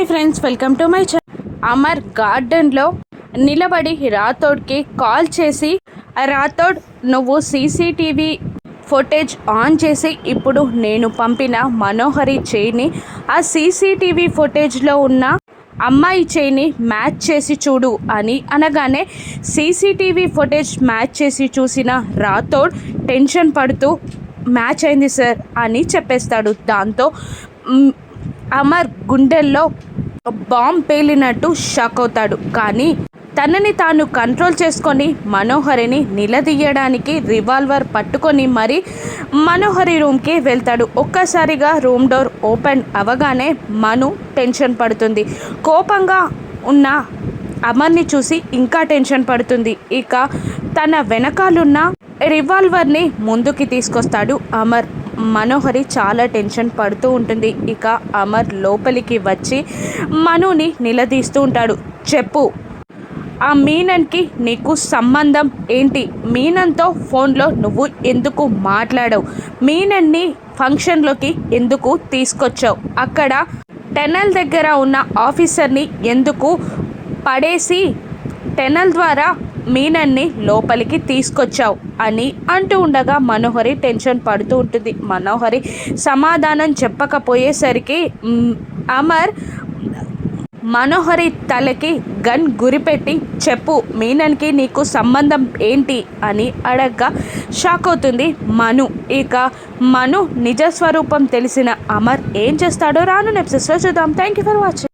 Hi friends welcome to my channel. Amar గార్డెన్లో నిలబడి రాథోడ్కి call చేసి రాథోడ్ నువ్వు సీసీటీవీ ఫుటేజ్ ఆన్ చేసి ఇప్పుడు నేను పంపిన మనోహరి చేయిని ఆ సీసీటీవీ ఫుటేజ్లో ఉన్న అమ్మాయి చేయిని మ్యాచ్ చేసి చూడు అని అనగానే సీసీటీవీ ఫుటేజ్ మ్యాచ్ చేసి చూసిన రాథోడ్ టెన్షన్ పడుతూ మ్యాచ్ అయింది సార్ అని చెప్పేస్తాడు. దాంతో అమర్ గుండెల్లో బాంబ్ పేలినట్టు షాక్ అవుతాడు. కానీ తనని తాను కంట్రోల్ చేసుకొని మనోహరిని నిలదీయడానికి రివాల్వర్ పట్టుకొని మరి మనోహరి రూమ్కి వెళ్తాడు. ఒక్కసారిగా రూమ్ డోర్ ఓపెన్ అవగానే మను టెన్షన్ పడుతుంది. కోపంగా ఉన్న అమర్ని చూసి ఇంకా టెన్షన్ పడుతుంది. ఇక తన వెనకాలన్న రివాల్వర్ని ముందుకి తీసుకొస్తాడు అమర్. మనోహరి చాలా టెన్షన్ పడుతూ ఉంటుంది. ఇక అమర్ లోపలికి వచ్చి మనుని నిలదీస్తూ ఉంటాడు. చెప్పు. ఆ మీనన్కి నీకు సంబంధం ఏంటి? మీనన్తో ఫోన్లో నువ్వు ఎందుకు మాట్లాడవు? మీనన్ని ఫంక్షన్లోకి ఎందుకు తీసుకొచ్చావు? అక్కడ టెనల్ దగ్గర ఉన్న ఆఫీసర్ని ఎందుకు పడేసి టెనల్ ద్వారా మీనన్ని లోపలికి తీసుకొచ్చావు అని అంటూ ఉండగా మనోహరి టెన్షన్ పడుతూ ఉంటుంది. మనోహరి సమాధానం చెప్పకపోయేసరికి అమర్ మనోహరి తలకి గన్ గురిపెట్టి చెప్పు మీనన్కి నీకు సంబంధం ఏంటి అని అడగ్గా షాక్ అవుతుంది మను. ఇక మను నిజస్వరూపం తెలిసిన అమర్ ఏం చేస్తాడో రాను నెప్సెస్లో చూద్దాం. Thank you for watching